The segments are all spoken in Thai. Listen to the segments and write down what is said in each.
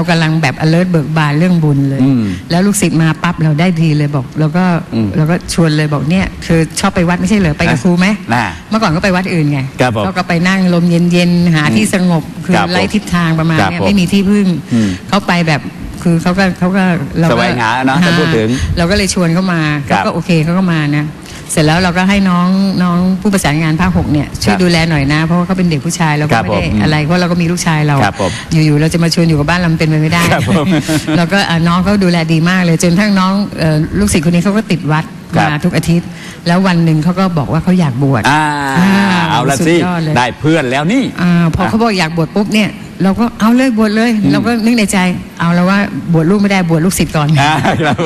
เรากำลังแบบ alert เบิกบานเรื่องบุญเลยอืมแล้วลูกศิษย์มาปั๊บเราได้ทีเลยบอกเราก็อืมเราก็ชวนเลยบอกเนี่ยคือชอบไปวัดไม่ใช่เหรอไปกับอะครูไหมน่ะเมื่อก่อนก็ไปวัดอื่นไงครับผมเขาก็ไปนั่งลมเย็นๆหาที่สงบคือครับผมไร้ทิศทางประมาณครับเนี้ยผมไม่มีที่พึ่งอืมเขาไปแบบคือเขาก็เขาก็เราแสก็วงหาเนอะถ้าพูดถึง เราก็เลยชวนเขามาครัเขาบก็โอเคเขาก็มานะ เสร็จแล้วเราก็ให้น้องน้องผู้ประสานงานภาคหกเนี่ยช่วยครับดูแลหน่อยนะ เพราะว่าเขาเป็นเด็กผู้ชายเราคก็รับไม่ได้ผมอะไรเพราะเราก็มีลูกชายเราครับผมอยู่ๆเราจะมาชวนอยู่กับบ้านเรามันเป็นไปไม่ได้ครับผมแล้วก็อะน้องเขาดูแลดีมากเลยจนทั้งน้องเอ่อลูกศิษย์คนนี้เขาก็ติดวัดครับมาทุกอาทิตย์ แล้ววันหนึ่งเขาก็บอกว่าเขาอยากบวชอ่าอ่าเอาละสุดสิยอดเลยได้เพื่อนแล้วนี่อาพอเขาบอกอยากบวชปุ๊บเนี่ย เราก็เอาเลยบวชเลย เราก็นึกในใจ เอาแล้วว่าบวชลูกไม่ได้บวชลูกศิษย์ก่อนอ่าครับ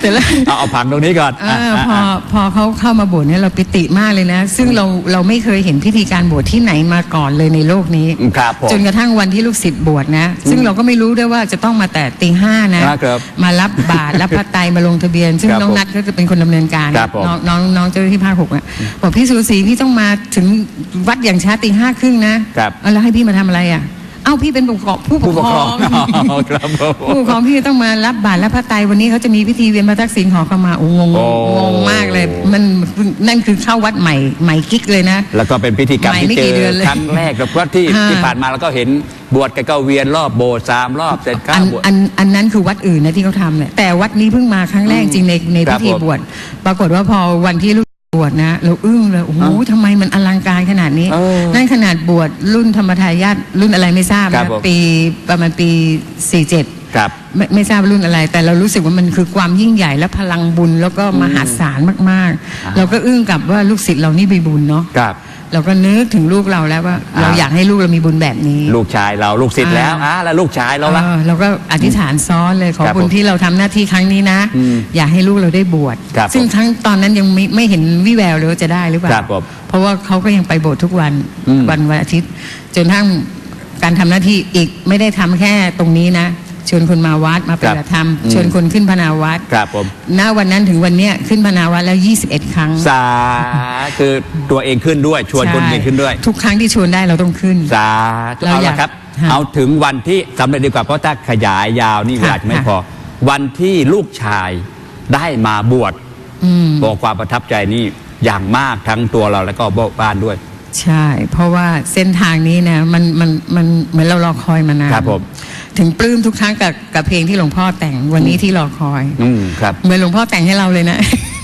เสร็จแล้วเอาเอาผังตรงนี้ก่อนเอออะพออะพอเขาเข้ามาบวชเนี่ยเราปิติมากเลยนะ ซึ่งเราเราไม่เคยเห็นพิธีการบวชที่ไหนมาก่อนเลยในโลกนี้ครับผมจนกระทั่งวันที่ลูกศิษย์บวชนะ ซึ่งเราก็ไม่รู้ด้วยว่าจะต้องมาแต่ตีห้านะครับมารับบาตรรับพระไตรมาลงทะเบียน ซึ่งครับน้องนัดก็จะเป็นคนดำเนินการครับผมน้องน้องน้องเจ้าหน้าที่ภาคหกอะบอกพี่สุศรีพี่ต้องมาถึงวัดอย่างช้าตีห้าครึ่งนะครับเอาแล้วให้พี่มาทำอะไรอะ เอ้าพี่เป็นผู้ปกครองผู้ปผู้กปกคครรอองงอ๋อครับผมผู้ปกครองพี่ต้องมารับบาตรและพระไตรวันนี้เขาจะมีพิธีเวียนพระทักษิณหอเข้ามาโอ้งงโอ้งงมากเลย มันนั่นคือเข้าวัดใหม่ใหม่กิ๊กเลยนะ แล้วก็เป็นพิธีกรรมไม่ที่ไม่เจกี่อเดือนเลยครั้งแรกแล้วก็ที่ฮะที่ผ่านมาแล้วก็เห็นบวชกันก็เวียนรอบโบสถ์สามรอบเสร็จก็อันบวชอันอันนั้นคือวัดอื่นนะที่เขาทำเนี่ยแต่วัดนี้เพิ่งมาครั้งแรกจริงในในครัพิบธีผมบวชปรากฏว่าพอวันที่ลูก บวชนะเราอึ้งเลยโอ้โหอะทำไมมันอลังการขนาดนี้เออนั่นขนาดบวชรุ่นธรรมทายาทรุ่นอะไรไม่ทราบครับนะผม ปีประมาณปี 47 ครับ ไม่ไม่ทราบรุ่นอะไร แต่เรารู้สึกว่ามันคือความยิ่งใหญ่และพลังบุญแล้วก็มหาศาลมากอ่าๆเราก็อึ้งกับว่าลูกศิษย์เรานี่มีบุญเนาะ ครับ เราก็นึกถึงลูกเราแล้วว่าอ่า เราอยากให้ลูกเรามีบุญแบบนี้ ลูกชายเราลูกศิษย์แล้วอ่าอ่าแล้วลูกชายเราละเออเราก็อธิษฐานซ้อนเลยขอครับบุญผมที่เราทำหน้าที่ครั้งนี้นะอืมอยากให้ลูกเราได้บวชครับซึ่งผมทั้งตอนนั้นยังไม่ไม่เห็นวิแววเลยว่าจะได้หรือเปล่าครับผมเพราะว่าเขาก็ยังไปโบสถ์ทุกวันอืมวันวันอาทิตย์ จนทั้งการทำหน้าที่อีกไม่ได้ทำแค่ตรงนี้นะ ชวนคนมาวัดมาปฏิบัติธรรมอืมชวนคนขึ้นพนาวัดครับผมณวันนั้นถึงวันเนี้ยขึ้นพนาวัดแล้ว 21 ครั้งสาคือตัวเองขึ้นด้วย ชวนคนอื่นขึ้นด้วยใช่ทุกครั้งที่ชวนได้เราต้องขึ้นสาธุเราเอาอยาละกครับฮะเอาถึงวันที่สำเร็จดีกว่าเพราะถ้าขยายยาวนี่เวลาค่ะจะไม่ค่ะพอ วันที่ลูกชายได้มาบวชอืมบอกความประทับใจนี่อย่างมากทั้งตัวเราแล้วก็บ้านด้วยใช่ เพราะว่าเส้นทางนี้นะมันมันมันเหมือนเรารอคอยมานานครับผม ถึงปลื้มทุกครั้งกับกับเพลงที่หลวงพ่อแต่งวันนี้ที่รอคอย อืมครับ เหมือนหลวงพ่อแต่งให้เราเลยนะ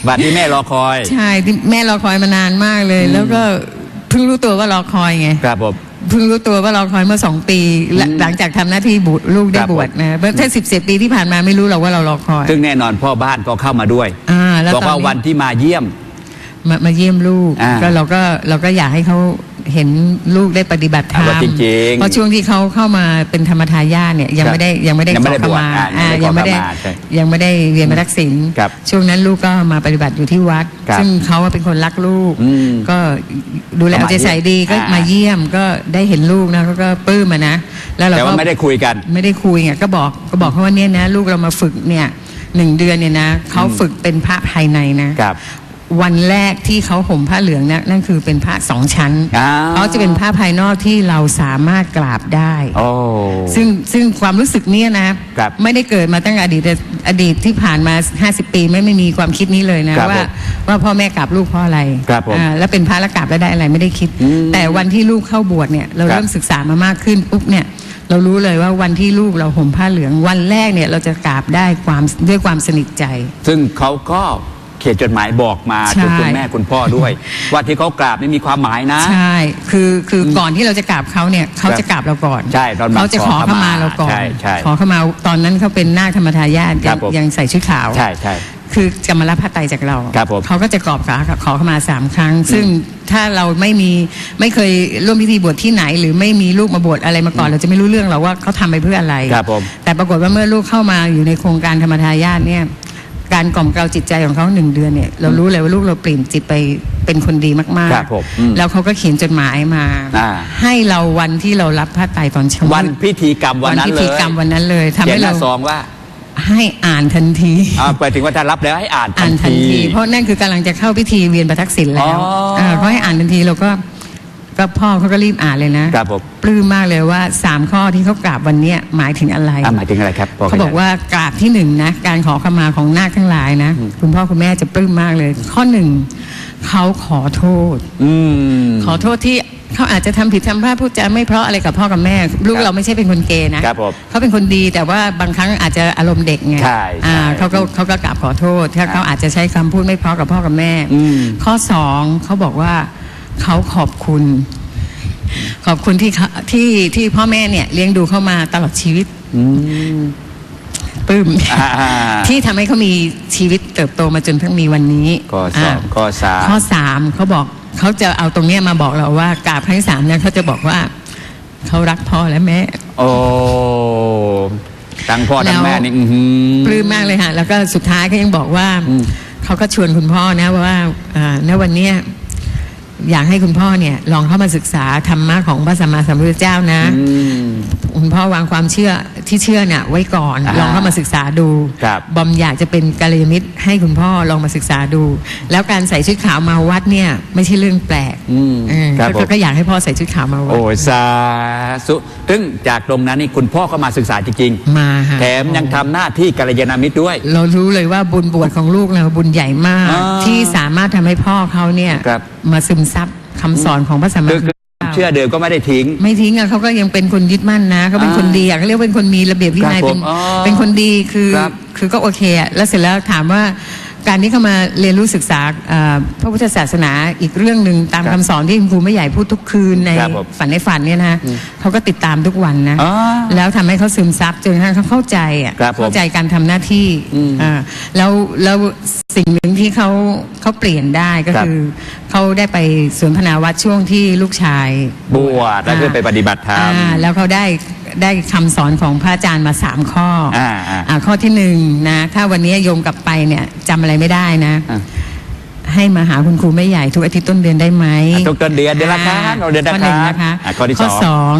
วันที่แม่รอคอย ใช่ที่แม่รอคอยมานานมากเลย แล้วก็เพิ่งรู้ตัวว่ารอคอยไงครับผม เพิ่งรู้ตัวว่ารอคอยเมื่อสองปีหลังอืมหลังจากทำหน้าที่บุตรลูกได้ครับบวชนะเพราะถ้าสิบเปีที่ผ่านมาไม่รู้หรอกว่าเรารอคอย ซึ่งแน่นอนพ่อบ้านก็เข้ามาด้วยอ่าแล้วบอกตอนว่านี้ วันที่มาเยี่ยม มามาเยี่ยมลูกอ่าก็เราก็เราก็อยากให้เขา เห็นลูกได้ปฏิบัติธรรมว่าจริงๆเพราะช่วงที่เขาเข้ามาเป็นธรรมทายาทเนี่ยยังครับไม่ได้ยังไม่ได้ยังไม่ได้ขอขบวชมาอ่าอ่ายัยังงไม่ไม่ได้ได้ขอขมาใช่ยังไม่ได้เรียนมาทักษิณครับช่วงนั้นลูกก็มาปฏิบัติอยู่ที่วัดครับซึ่งเขาเป็นคนรักลูกอืมก็ดูแลก็มาเอาใจใส่ดีก็อ่ามมาเยี่ยมก็ได้เห็นลูกนะเขาก็ปลื้มอะนะ แล้วเราแต่ก็ว่าไม่ได้คุยกันไม่ได้คุยไงก็บอกก็บอกเขาว่าเนี่ยนะ ลูกเรามาฝึกเนี่ยหนึ่งเดือนเนี่ยนะเขาฝึกเป็นพระภายในนะครับ วันแรกที่เขาห่มผ้าเหลืองนะนั่นคือเป็นผ้าสองชั้นอ่าเขาจะเป็นผ้าภายนอกที่เราสามารถกราบได้โอ้ซึ่งซึ่งความรู้สึกเนี้ยนะครับไม่ได้เกิดมาตั้งแต่อดีตอดีตที่ผ่านมา 50 ปีไม่ไม่มีความคิดนี้เลยนะครับว่าผมว่าพ่อแม่กราบลูกเพราะอะไรครับผมอ่าแล้วเป็นพระแล้วกราบแล้วได้อะไรไม่ได้คิดอืมแต่วันที่ลูกเข้าบวชเนี่ยเราครับเริ่มศึกษามามากขึ้นปุ๊บเนี่ยเรารู้เลยว่าวันที่ลูกเราห่มผ้าเหลืองวันแรกเนี่ยเราจะกราบได้ความด้วยความสนิทใจ ซึ่งเขาก็เขียนจดหมายบอกมาใช่ถึงคุณแม่คุณพ่อด้วย ว่าที่เขากราบนี่มีความหมายนะ ใช่คือคืออก่อนที่เราจะกราบเขาเนี่ยเขาจะกราบเราก่อนใช่ตอนมาเขาจะขอเข้ามาเราก่อนใช่ใช่ขอเข้ามาตอนนั้นเขาเป็นนาคธรรมทายาทครัยับงผมยังใส่ชุดขาวใช่ใช่คือจะมารับผ้าไตรจากเราครับผมเขาก็จะกรอบขาขอเข้ามาสามครั้ง ซึ่งถ้าเราไม่มีไม่เคยร่วมพิธีบวชที่ไหน หรือไม่มีลูกมาบวชอะไรมาก่อน เราจะไม่รู้เรื่องหรอกว่าเขาทำไปเพื่ออะไรครับผมแต่ปรากฏว่าเมื่อลูกเข้ามาอยู่ในโครงการธรรมทายาทเนี่ย การกล่อมเกลาจิตใจของเขาหนึ่งเดือนเนี่ยเรารู้เลยว่าลูกเราเปลี่ยนจิตไปเป็นคนดีมากครับผมอืมแล้วเขาก็เขียนจดหมายมา อ่า ให้เราวันที่เรารับผ้าไตรตอนเช้าวันพิธีกรรมวันนั้นพิเลธียกรรมวันนั้นเลยทำเขียให้นหเราน้าซองว่าให้อ่านทันที อ่าไปถึงว่าถ้ารับแล้วให้อ่านทัอ่านนทันที ที เพราะนั่นคือกำลังจะเข้าพิธีเวียนประทักษิณแล้วอ๋ออ่าเขาให้อ่านทันทีเราก็ ก็พ่อเขาก็รีบอ่านเลยนะครับผมปลื้มมากเลยว่าสามข้อที่เขากราบวันเนี้ยหมายถึงอะไรอะหมายถึงอะไรครับเขาบอกว่ากราบที่หนึ่งนะการขอขมาของนาคทั้งหลายนะ คุณพ่อคุณแม่จะปลื้มมากเลย ข้อหนึ่งเขาขอโทษอืมขอโทษที่เขาอาจจะทำผิดทำพลาดพูดจาไม่เพราะอะไรกับพ่อกับแม่ ลูกครับเราไม่ใช่เป็นคนเกย์นะครับผมเขาเป็นคนดีแต่ว่าบางครั้งอาจจะอารมณ์เด็กไงใช่ใช่อ่าเขาก็เขาก็กราบขอโทษถ้าเขาอาจจะใช้คำพูดไม่เพราะกับพ่อกับแม่อืมข้อสองเขาบอกว่า เขาขอบคุณ ขอบคุณที่เขาที่ที่พ่อแม่เนี่ยเลี้ยงดูเขามาตลอดชีวิตอืมปลื้มอ่าอ่าที่ทำให้เขามีชีวิตเติบโตมาจนทั้งมีวันนี้ข้อสองาข้อสามข้อสามเขาบอกเขาจะเอาตรงเนี้ยมาบอกเราว่ากราบครั้งที่สามเนี่ยเขาจะบอกว่าเขารักพ่อและแม่ โอ้ทั้งพ่อทั้งแม่นี่แล้วอื้อหือปลื้มมากเลยค่ะ แล้วก็สุดท้ายก็ยังบอกว่าอืมเขาก็ชวนคุณพ่อนะว่าอ่าณวันเนี้ย อยากให้คุณพ่อเนี่ยลองเข้ามาศึกษาธรรมะของพระสัมมาสัมพุทธเจ้านะ คุณพ่อวางความเชื่อที่เชื่อเนี่ยไว้ก่อนอ่าลองเข้ามาศึกษาดูครับบอมอยากจะเป็นกัลยาณมิตรให้คุณพ่อลองมาศึกษาดู แล้วการใส่ชุดขาวมาวัดเนี่ยไม่ใช่เรื่องแปลกอืมเออครับก็ผมก็อยากให้พ่อใส่ชุดขาวมาวัดโอ้ยสาธุซึ่งจากตรงนั้นนี่คุณพ่อก็มาศึกษาจริงมาค่ะๆ แถมยังทำหน้าที่กัลยาณมิตรด้วย เรารู้เลยว่าบุญบวชของลูกเราบุญใหญ่มาก อ่าที่สามารถทำให้พ่อเขาเนี่ย ครับ มาซึมซับคำสอนของพระสัมมาคือสัมพุคือทธ เจ้าเชื่อเดิมก็ไม่ได้ทิ้ง ไม่ทิ้งอะเขาก็ยังเป็นคนยึดมั่นนะเขาเป็นคนดีอะเขาเรียกว่าเป็นคนมีระเบียบวินัยครับผเป็นมอ๋อเป็นคนดีคือครับคือก็โอเคอะแล้วเสร็จแล้วถามว่า การที่เขามาเรียนรู้ศึกษาเอ่อพระพุทธศาสนาอีกเรื่องหนึ่งตามครับคำสอนที่คุณครูไม่ใหญ่พูดทุกคืนในครับผมฝันในฝันเนี่ยนะเขาก็ติดตามทุกวันนะอ๋อแล้วทำให้เขาซึมซับจนกระทั่งเขาเข้าใจอะครับผม เข้าใจการทำหน้าที่อืมอ่าแล้วแล้วสิ่งหนึ่งที่เขาเขาเปลี่ยนได้ก็ครับ คือเขาได้ไปสวนพนาวัดช่วงที่ลูกชาย บวชแล้วก็ไปปฏิบัติธรรม อ่าแล้วเขาได้ ได้คำสอนของพระอาจารย์มาสามข้ออาอ่าอ่าข้อที่หนึ่งนะ ถ้าวันนี้โยมกลับไปเนี่ยจำอะไรไม่ได้นะ อะให้มาหาคุณครูไม่ใหญ่ทุกอาทิตย์ต้นเดือนได้ไหมอะทุกต้นเดือนเดือนละครั้งอ่าเราเดือนละข้อหนึ่งครั้งนะคะอะข้อที่สองสอง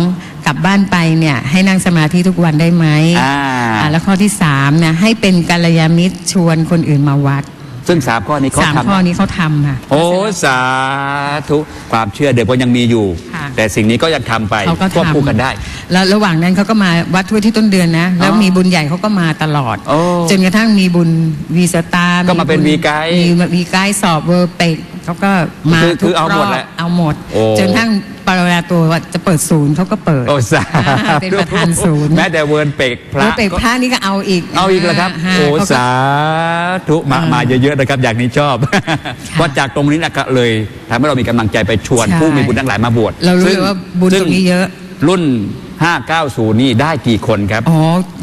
กลับบ้านไปเนี่ยให้นั่งสมาธิทุกวันได้ไหมอ่า อ่าแล้วข้อที่สามนะให้เป็นกัลยาณมิตรชวนคนอื่นมาวัด ซึ่งสามข้อนี้เขาสามทำ ข้อนี้เขาทำค่ะ โอ้สาธุความเชื่อเดิมก็ยังมีอยู่ ค่ะ แต่สิ่งนี้ก็ยังทำไปเขาก็ควบทำคู่กันได้ แล้วระหว่างนั้นเขาก็มาวัดทั่วที่ต้นเดือนนะ แล้วอ๋อมีบุญใหญ่เขาก็มาตลอด โอ้จนกระทั่งมีบุญวีสตาร์ก็มาเป็นบุญวีไกด์มีวีไกด์สอบเวอร์เปกเขาก็มาคือทุคืกอเอารหมอดบแหละเอาหมด โอ้ จนทั้ง ปรเวลาตัวว่าจะเปิดศูนย์เขาก็เปิดโอ้สาอ่าเป็นประธานศูนย์แม้แต่เวิร์นเปกพเวอระร์เปกพระนี่ก็เอาอีก เอาอีกแล้วครับฮะโอ้เขาก็สาธุมามาเยอะๆนะครับ อย่างนี้ชอบเพราะจากตรงนี้นะครับเลยทำให้เรามีกำลังใจไปชวนใช่ผู้มีบุญทั้งหลายมาบวชเรารู้ซึ่เลยว่าบุญตรงนี้เยอะรุ่น 590 นี่ได้กี่คนครับ อ๋อ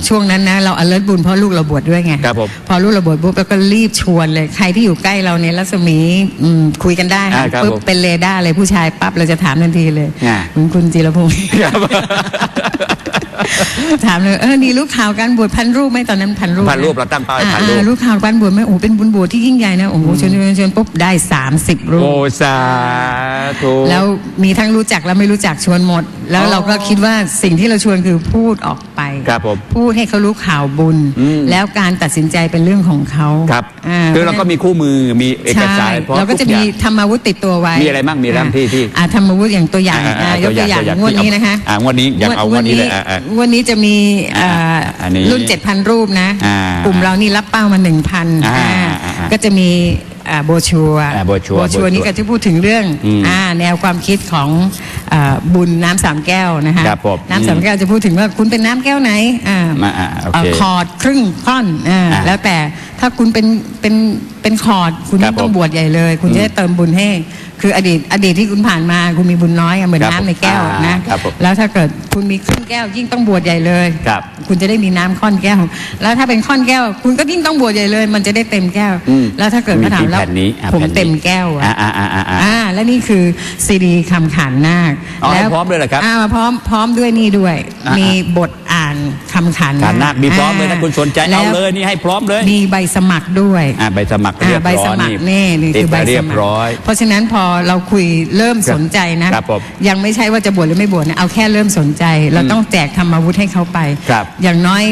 ช่วงนั้นนะ เราอเลิศบุญเพราะลูกเราบวชด้วยไงครับผมพอลูกเราบวชปุ๊บแล้วก็รีบชวนเลย ใครที่อยู่ใกล้เราในรัศมีอืมคุยกันได้อ่านะครับปุ๊บผมเป็นเรดาร์เลยผู้ชายปั๊บเราจะถามทันทีเลยอ่าคุณคุณจิรพงศ์ครับ ถามเลยเออนี่รู้ข่าวการบวชพันรูปไหมตอนนั้นพันรูปพันรูปเราตั้งเป้าไว้พันรูปอ่ารู้ข่าวการบวชไหมโอ้เป็นบุญบวชที่ยิ่งใหญ่นะโอ้โหชวนชวนชวนปุ๊บได้สามสิบรูปโอ้สาธุแล้วมีทั้งรู้จักและไม่รู้จักชวนหมด แล้วอ๋อเราก็คิดว่าสิ่งที่เราชวนคือพูดออก ไปครับผมพูดให้เขารู้ข่าวบุญอืมแล้วการตัดสินใจเป็นเรื่องของเขาครับาคือเราก็มีคู่มือมีเอกสารใช่พร้อมเราก็จะทุมีอย่างธรรมวุฒิติดตัวไว้ มีอะไรบ้างมีอะไรบ้างที่ที่อ่าธรรมวุฒิอย่างตัวอย่างอ่าอ่าอ่ายกตัวอย่างตัวอย่างงวดที่นี้เอานะคะอ่างวดนี้อยากเอางวดนี้เลยอ่าอ่างวดนี้จะมีอ่าอ่าอันนี้รุ่น7,000รูปนะอ่ากลุ่มเรานี่รับเป้ามา1,000อ่าอ่าอ่าอ่าก็จะมีอ่าโบชัวอ่าโบชัวโบชัวนี่ก็จะพูดถึงเรื่องอืมอ่าแนวความคิดของอ่า บุญน้ำสามแก้วนะคะครับผมน้ำสามแก้วจะพูดถึงว่าคุณเป็นน้ำแก้วไหนอ่ามาอ่าโอเคเอ่อคอร์ดครึ่งค่อนอ่าอ่าแล้วแต่ ถ้าคุณเป็นเป็นเป็นคอร์ดคุณครับต้องผมบวชใหญ่เลย คุณอืมจะได้เติมบุญให้ คืออดีตอดีตที่คุณผ่านมา คุณมีบุญน้อยอะเหมือนครับน้ำในแก้วผมนะครับผมแล้วถ้าเกิดคุณมีครึ่งแก้ว ยิ่งต้องบวชใหญ่เลยครับ คุณจะได้มีน้ำค่อนแก้ว แล้วถ้าเป็นค่อนแก้ว คุณก็ยิ่งต้องบวชใหญ่เลย มันจะได้เต็มแก้ว อืมแล้วถ้าเกิดมีเขาถามแล้วแผ่นนี้อะผมแผ่นนี้เต็มแก้วอะอ่าอ่าอ่าอ่าอ่าอ่าและนี่คือซีดีคำขานนาคเอาให้พร้อมด้วยเหรอครับ อ่ามาพร้อมพร้อมด้วยนี่ด้วยอ่ามีมีบทอ่านคำขานฐานนาคมีพร้อมเลยนะคุณสนใจเอาแล้วเลยนี่ให้พร้อมเลย มีใบสมัครด้วยอ่าใบสมัครอ่าเรียบใบร้สอยมัครนี่นี่ติดคือใบไปสเรียบมัครร้อยเพราะฉะนั้นพอเราคุยเริ่มสนใจนะครับผมยังไม่ใช่ว่าจะบวชหรือไม่บวชนะเอาแค่เริ่มสนใจ เราต้องแจกธรรมวุฒิให้เขาไปครับอย่างน้อย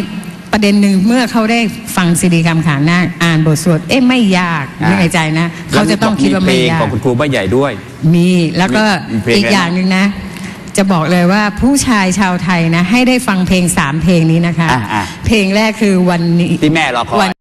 ประเด็นหนึ่งเมื่อเขาได้ฟังซีดีคำขานนาคอ่านบทสวดเอ๊ะไม่ยากอ่านึกในใจนะ เขาจะต้องคิดว่าไม่เพลงยาขกองคุณครูบ้านใหญ่ด้วย มีแล้วก็มีเพลงอีกอะไรนะอย่างหนึ่งนะ จะบอกเลยว่าผู้ชายชาวไทยนะ ให้ได้ฟังเพลงสามเพลงนี้นะคะ อ่าอ่าเพลงแรกคือวันนี้ ที่แม่รอคอยวัน